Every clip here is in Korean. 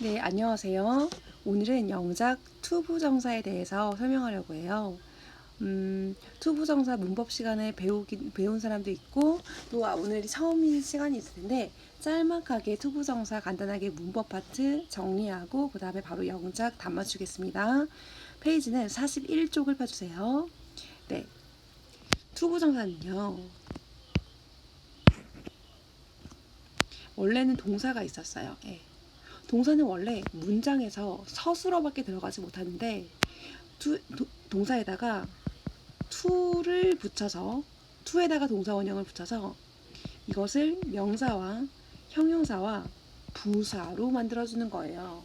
네, 안녕하세요. 오늘은 영작 투부정사에 대해서 설명하려고 해요. 음, 투부정사 문법 시간에 배우기, 배운 사람도 있고, 또 아, 오늘이 처음인 시간이 있을 텐데, 짤막하게 투부정사 간단하게 문법 파트 정리하고, 그 다음에 바로 영작 담아주겠습니다. 페이지는 41쪽을 펴주세요. 네. 투부정사는요, 원래는 동사가 있었어요. 예. 동사는 원래 문장에서 서술어밖에 들어가지 못하는데 투, 도, 동사에다가 to를 붙여서 to에다가 동사 원형을 붙여서 이것을 명사와 형용사와 부사로 만들어주는 거예요.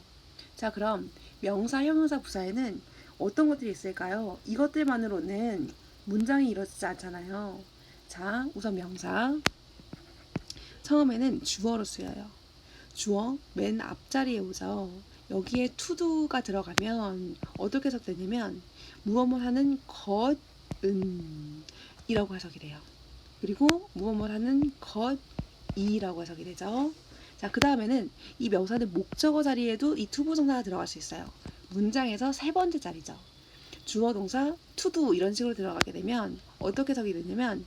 자, 그럼 명사, 형용사, 부사에는 어떤 것들이 있을까요? 이것들만으로는 문장이 이루어지지 않잖아요. 자, 우선 명사. 처음에는 주어로 쓰여요. 주어 맨 앞자리에 오죠. 여기에 to도가 들어가면 어떻게 해석되냐면 무엇을 하는 것은 이라고 해석이 돼요. 그리고 무엇을 하는 것이라고 해석이 되죠. 자, 그 다음에는 이 명사는 목적어 자리에도 이 투부정사가 들어갈 수 있어요. 문장에서 세 번째 자리죠. 주어 동사 to 이런 식으로 들어가게 되면 어떻게 해석이 되냐면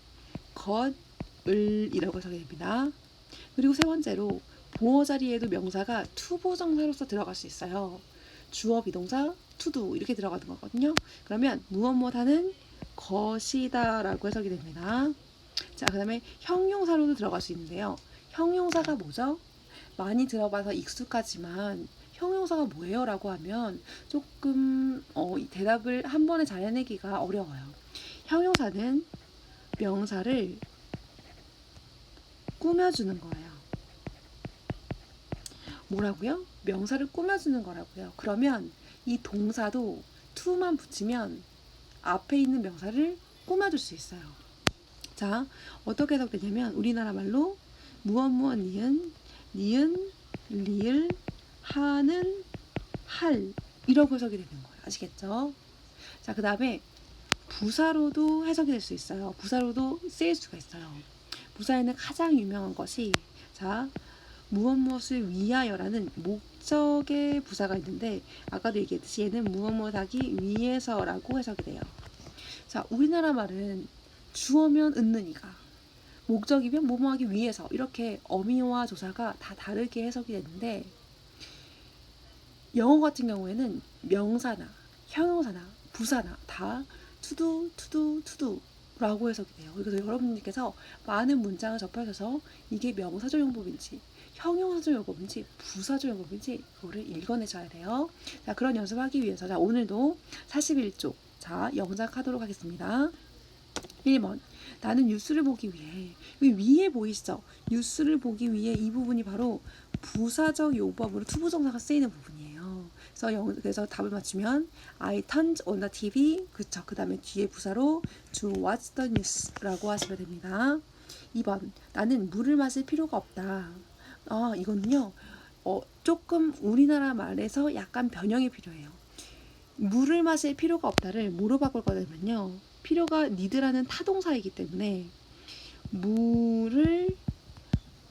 것을이라고 해석이 됩니다. 그리고 세 번째로 보어 자리에도 명사가 투부정사로서 들어갈 수 있어요. 주어 비동사 투두 이렇게 들어가는 거거든요. 그러면 무엇 무엇하는 것이다라고 해석이 됩니다. 자, 그다음에 형용사로도 들어갈 수 있는데요. 형용사가 뭐죠? 많이 들어봐서 익숙하지만 형용사가 뭐예요라고 하면 조금 어, 이 대답을 한 번에 잘 해내기가 어려워요. 형용사는 명사를 꾸며주는 거예요. 뭐라고요? 명사를 꾸며주는 거라고요. 그러면 이 동사도 to만 붙이면 앞에 있는 명사를 꾸며줄 수 있어요. 자, 어떻게 해석되냐면 우리나라 말로 무엇 무엇 니은, 니은, 리을, 하는, 할 이라고 해석이 되는 거예요. 아시겠죠? 자, 그 다음에 부사로도 해석이 될 수 있어요. 부사로도 쓰일 수가 있어요. 부사에는 가장 유명한 것이 자 무엇 무엇을 위하여라는 목적의 부사가 있는데 아까도 얘기했듯이 얘는 무엇 무엇 하기 위해서라고 해석이 돼요. 자 우리나라 말은 주어면 은는이가 목적이면 뭐뭐 하기 위해서 이렇게 어미와 조사가 다 다르게 해석이 되는데 영어 같은 경우에는 명사나 형용사나 부사나 다 투두 투두 투두 라고 해석이 돼요. 그래서 여러분들께서 많은 문장을 접하셔서 이게 명사적 용법인지 형용사적 용법인지 부사적 용법인지 그거를 읽어내셔야 돼요. 자 그런 연습하기 위해서 자 오늘도 41쪽 자 영작하도록 하겠습니다. 1번 나는 뉴스를 보기 위해 위에 보이시죠? 뉴스를 보기 위해 이 부분이 바로 부사적 용법으로 투부정사가 쓰이는 부분이에요. 그래서, 영, 그래서 답을 맞추면 I turned on the TV 그쵸 그 다음에 뒤에 부사로 to watch the news라고 하시면 됩니다. 2번 나는 물을 마실 필요가 없다. 아 이거는요 어, 조금 우리나라 말에서 약간 변형이 필요해요. 물을 마실 필요가 없다를 뭐로 바꿀 거냐면요 필요가 니드라는 타동사이기 때문에 물을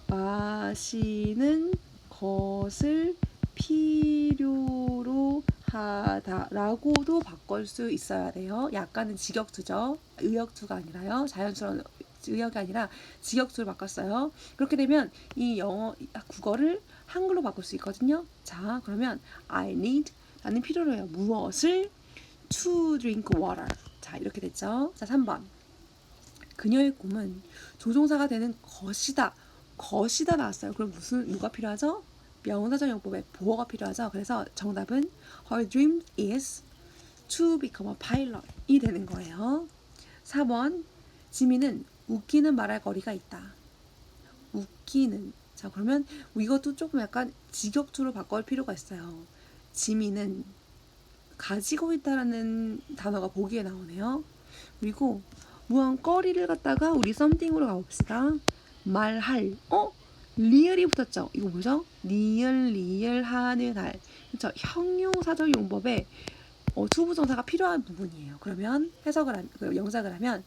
마시는 것을 필요로 하다라고도 바꿀 수 있어야 돼요. 약간은 직역투죠. 의역투가 아니라요. 자연스러운 의역이 아니라 직역투를 바꿨어요. 그렇게 되면 이 영어 국어를 한글로 바꿀 수 있거든요. 자, 그러면 I need 나는 필요로 해요. 무엇을 to drink water. 자, 이렇게 됐죠. 자, 3번. 그녀의 꿈은 조종사가 되는 것이다. 것이다 나왔어요. 그럼 무슨 누가 필요하죠? 명사적 용법에 보어가 필요하죠. 그래서 정답은 Her dream is to become a pilot이 되는 거예요. 4번 지민은 웃기는 말할 거리가 있다. 웃기는 자 그러면 이것도 조금 약간 직역투로 바꿀 필요가 있어요. 지민은 가지고 있다라는 단어가 보기에 나오네요. 그리고 무언 거리를 갖다가 우리 썸띵으로 가봅시다. 말할 어 리얼이 붙었죠. 이거 뭐죠? 리얼 리얼 하는 할. 그렇죠. 형용사적 용법에 어, 투부정사가 필요한 부분이에요. 그러면 해석을 한, 그 영작을 하면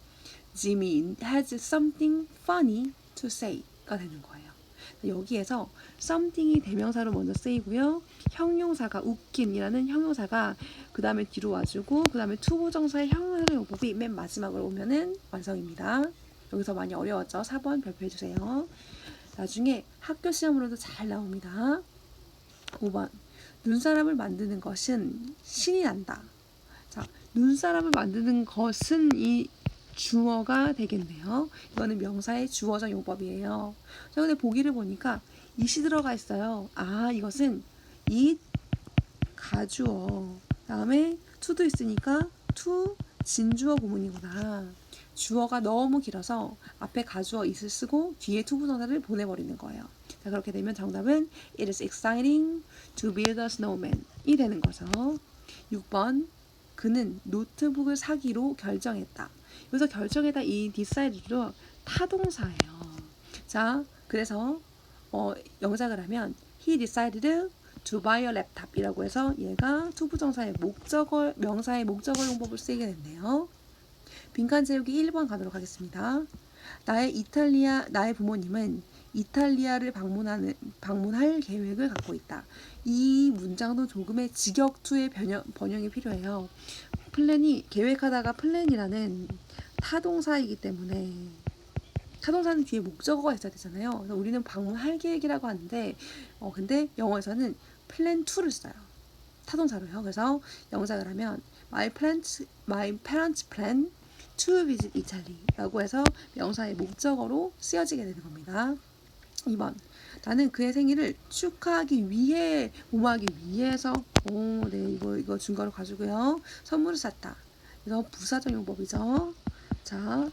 Jimmy has something funny to say가 되는 거예요. 여기에서 something이 대명사로 먼저 쓰이고요. 형용사가 웃긴이라는 형용사가 그 다음에 뒤로 와주고 그 다음에 투부정사의 형용사 용법이 맨 마지막으로 오면은 완성입니다. 여기서 많이 어려웠죠? 4번 발표해 주세요. 나중에 학교 시험으로도 잘 나옵니다. 5번 눈사람을 만드는 것은 신이 난다. 자, 눈사람을 만드는 것은 이 주어가 되겠네요. 이거는 명사의 주어적 용법이에요. 자, 근데 보기를 보니까 이시 들어가 있어요. 아, 이것은 이 가주어. 다음에 to도 있으니까 to 진주어 구문이구나. 주어가 너무 길어서 앞에 가주어 is을 쓰고 뒤에 to 부정사를 보내버리는 거예요. 자, 그렇게 되면 정답은 It is exciting to build a snowman 이 되는 거죠. 6번 그는 노트북을 사기로 결정했다. 여기서 결정했다 이 decided도 타동사예요. 자, 그래서 어, 영작을 하면 he decided to buy a laptop이라고 해서 얘가 투부정사의 목적어 명사의 목적어 용법을 쓰게 됐네요. 빈칸 채우기 1번 가도록 하겠습니다. 나의 이탈리아 나의 부모님은 이탈리아를 방문하는 방문할 계획을 갖고 있다. 이 문장도 조금의 직역투의 번역, 번역이 필요해요. 플랜이 계획하다가 플랜이라는 타동사이기 때문에 타동사는 뒤에 목적어가 있어야 되잖아요. 그래서 우리는 방문할 계획이라고 하는데 어 근데 영어에서는 플랜 2를 써요. 타동사로요. 그래서 영작을 하면 my parents my parents plan to visit Italy라고 해서 명사의 목적어로 쓰여지게 되는 겁니다. 2번 나는 그의 생일을 축하하기 위해 모모하기 위해서 오 네 이거 이거 증거를 가지고요 선물을 샀다 이거 부사적 용법이죠 자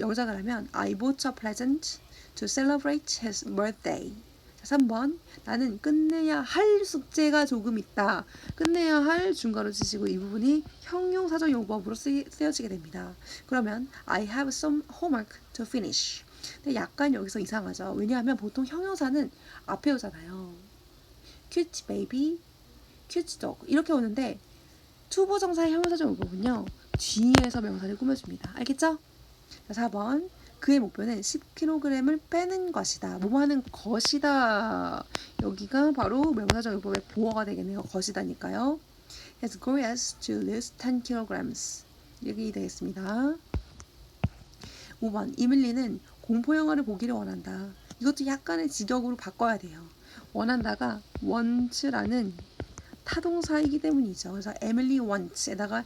영작을 하면 I bought a present to celebrate his birthday 자 3번 나는 끝내야 할 숙제가 조금 있다 끝내야 할 증거를 주시고 이 부분이 형용사적 용법으로 쓰, 쓰여지게 됩니다 그러면 I have some homework to finish 근데 약간 여기서 이상하죠. 왜냐하면 보통 형용사는 앞에 오잖아요. cute baby, cute dog 이렇게 오는데 투부정사의 형용사적 용법은요. 뒤에서 명사를 꾸며줍니다. 알겠죠? 자, 4번 그의 목표는 10kg을 빼는 것이다. 뭐뭐 하는 것이다. 여기가 바로 명사적 용법의 보어가 되겠네요. 것이다니까요. His goal is to lose 10 kilograms. 여기 되겠습니다. 5번 이밀리는 공포 영화를 보기를 원한다. 이것도 약간의 직역으로 바꿔야 돼요. 원한다가 want라는 타동사이기 때문이죠. 그래서 Emily wants에다가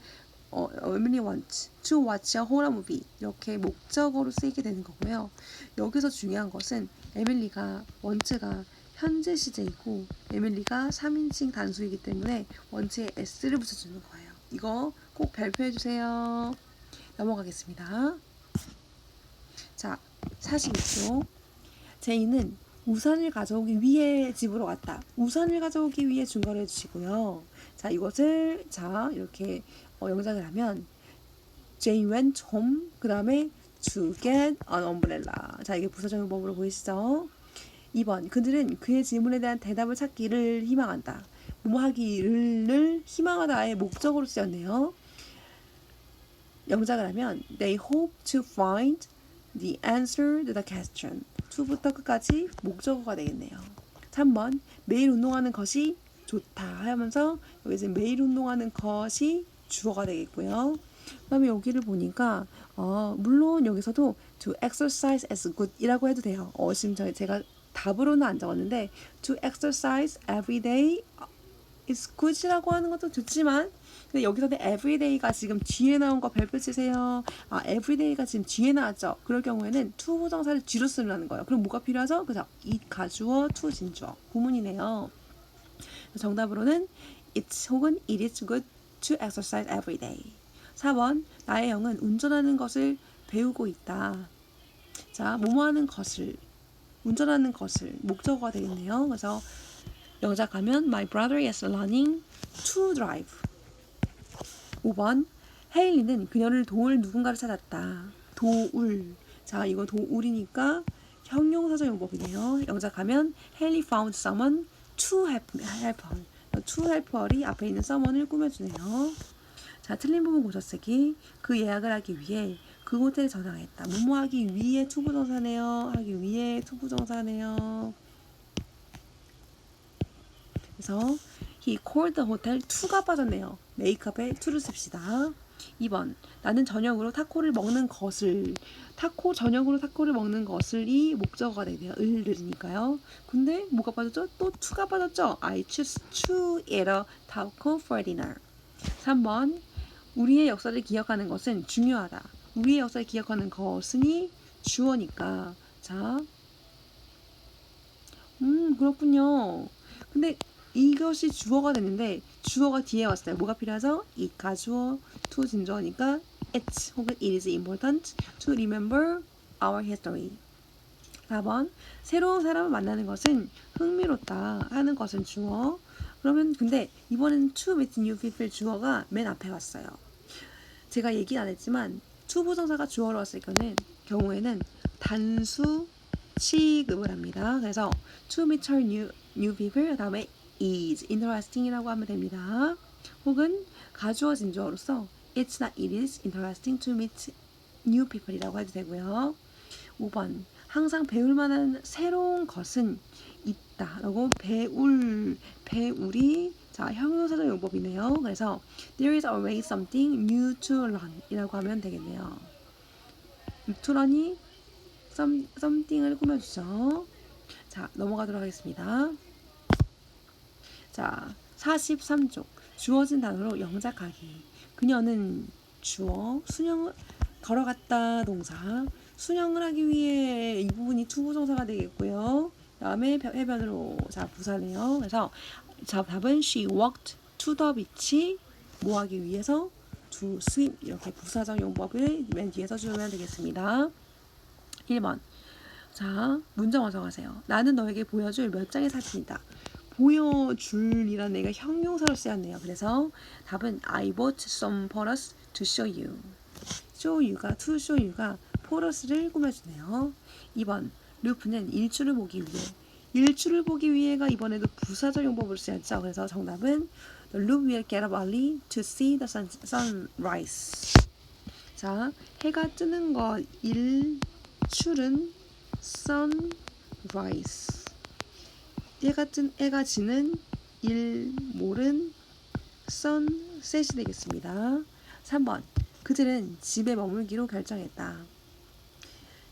어, Emily wants to watch a horror movie 이렇게 목적어로 쓰이게 되는 거고요. 여기서 중요한 것은 에밀리가 원츠가 현재 시제이고 에밀리가 3인칭 단수이기 때문에 원츠에 s를 붙여주는 거예요. 이거 꼭 발표해 주세요. 넘어가겠습니다. 자, 42초. 제이는 우산을 가져오기 위해 집으로 왔다. 우산을 가져오기 위해 중거를 해주시고요. 자, 이것을 자 이렇게 어, 영작을 하면 Jane went home. 그 다음에 to get an umbrella. 자, 이게 부사적인 법으로 보이시죠? 2번 그들은 그의 질문에 대한 대답을 찾기를 희망한다. 뭐뭐 하기를 희망하다의 목적으로 쓰였네요. 영작을 하면 they hope to find the answer to the question. to부터 끝까지 목적어가 되겠네요. 3번 매일 운동하는 것이 좋다 하면서 여기 지금 매일 운동하는 것이 주어가 되겠고요. 그다음에 여기를 보니까 어, 물론 여기서도 to exercise as good 이라고 해도 돼요. 어, 지금 저- 제가 답으로는 안 적었는데 to exercise every day is good이라고 하는 것도 좋지만 근데 여기서는 everyday가 지금 뒤에 나온 거 별표 치세요. 아, everyday가 지금 뒤에 나왔죠. 그럴 경우에는 to 부정사를 뒤로 쓰라는 거예요. 그럼 뭐가 필요하죠? 그죠? it 가주어, to 진주어. 구문이네요. 정답으로는 it's 혹은 it is good to exercise every day. 4번 나의 영은 운전하는 것을 배우고 있다. 자, 뭐뭐 하는 것을 운전하는 것을 목적어가 되겠네요. 그래서 영작하면 My brother is learning to drive. 5번 헤일리는 그녀를 도울 누군가를 찾았다. 도울. 자, 이거 도울이니까 형용사적 용법이네요. 영작하면 헤일리 found someone to help, help her. 추할퍼리 앞에 있는 서먼을 꾸며주네요. 자, 틀린 부분 고쳐쓰기. 그 예약을 하기 위해 그 호텔에 전화했다. 무모하기 위해 투부정사네요. 하기 위해 투부정사네요. 그래서 he called the hotel to가 빠졌네요. 메이크업에 투를 씁시다. 2번 나는 저녁으로 타코를 먹는 것을 타코 저녁으로 타코를 먹는 것을이 목적어가 되네요. 을 들으니까요. 근데 뭐가 빠졌죠? 또 to가 빠졌죠. I choose to eat a taco for dinner. 3번 우리의 역사를 기억하는 것은 중요하다. 우리의 역사를 기억하는 것은이 주어니까 자, 음 그렇군요. 근데 이것이 주어가 됐는데 주어가 뒤에 왔어요. 뭐가 필요하죠? 이 가주어 to 진주어니까 it's 혹은 it is important to remember our history. 4번 새로운 사람을 만나는 것은 흥미롭다 하는 것은 주어. 그러면 근데 이번엔 to meet new people 주어가 맨 앞에 왔어요. 제가 얘기 안 했지만 to 부정사가 주어로 왔을 경우는 경우에는 단수 취급을 합니다. 그래서 to meet her new new people 그 다음에 is interesting이라고 하면 됩니다. 혹은 가주어 진주어로서 it's not it is interesting to meet new people이라고 해도 되고요. 5번 항상 배울 만한 새로운 것은 있다라고 배울 배울이 자 형용사적 용법이네요. 그래서 there is always something new to learn이라고 하면 되겠네요. to learn이 some, something을 꾸며주죠. 자 넘어가도록 하겠습니다. 자 43쪽 주어진 단어로 영작하기 그녀는 주어 수영을 걸어갔다 동사 수영을 하기 위해 이 부분이 투부정사가 되겠고요. 다음에 벼- 해변으로 자 부사네요. 그래서 자 답은 she walked to the beach 뭐 하기 위해서 to swim 이렇게 부사적 용법을 맨 뒤에 써주면 되겠습니다. 1번 자 문장 완성하세요. 나는 너에게 보여줄 몇 장의 사진이다. 보여줄이라는 애가 형용사로 쓰였네요. 그래서 답은 I bought some photos to show you. show you가 to show you가 포러스를 꾸며주네요. 2번 루프는 일출을 보기 위해 일출을 보기 위해가 이번에도 부사적 용법으로 쓰였죠. 그래서 정답은 The Loop will get up early to see the sun, sunrise. 자, 해가 뜨는 거 일출은 sunrise. 해가 뜬 해가 지는 일 몰은 sunset이 되겠습니다. 3번 그들은 집에 머물기로 결정했다.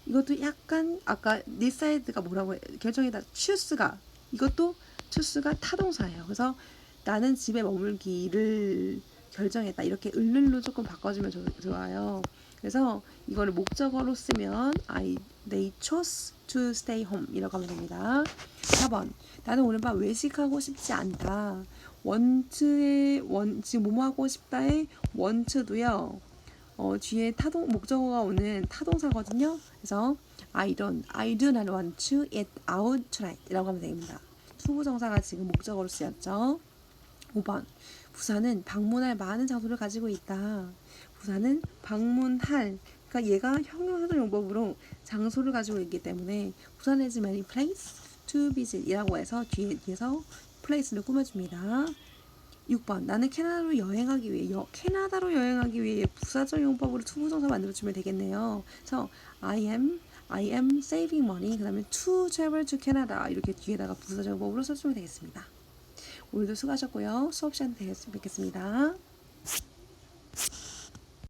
이것도 약간 아까 니사이드가 뭐라고 해- 결정했다. 추스가 이것도 추스가 타동사예요. 그래서 나는 집에 머물기를 결정했다. 이렇게 을를로 조금 바꿔주면 좋, 좋아요. 그래서 이거를 목적어로 쓰면 I they chose to stay home 이라고 하면 됩니다. 4번 나는 오늘 밤 외식하고 싶지 않다. 원트의 원 지금 뭐뭐 하고 싶다의 원트도요. 어, 뒤에 타동 목적어가 오는 타동사거든요. 그래서 I don't, I do not want to eat out tonight.이라고 하면 됩니다. 투부정사가 지금 목적어로 쓰였죠. 5번 부산은 방문할 많은 장소를 가지고 있다. 부산은 방문할 그러니까 얘가 형용사적 용법으로 장소를 가지고 있기 때문에 부산 has many places to visit이라고 해서 뒤에 뒤에서 place를 꾸며줍니다. 6번 나는 캐나다로 여행하기 위해 여, 캐나다로 여행하기 위해 부사적 용법으로 투부정사 만들어주면 되겠네요. 그래서 I am I am saving money 그 다음에 to travel to Canada 이렇게 뒤에다가 부사적 용법으로 써주면 되겠습니다. 오늘도 수고하셨고요. 수업 시간 때 뵙겠습니다.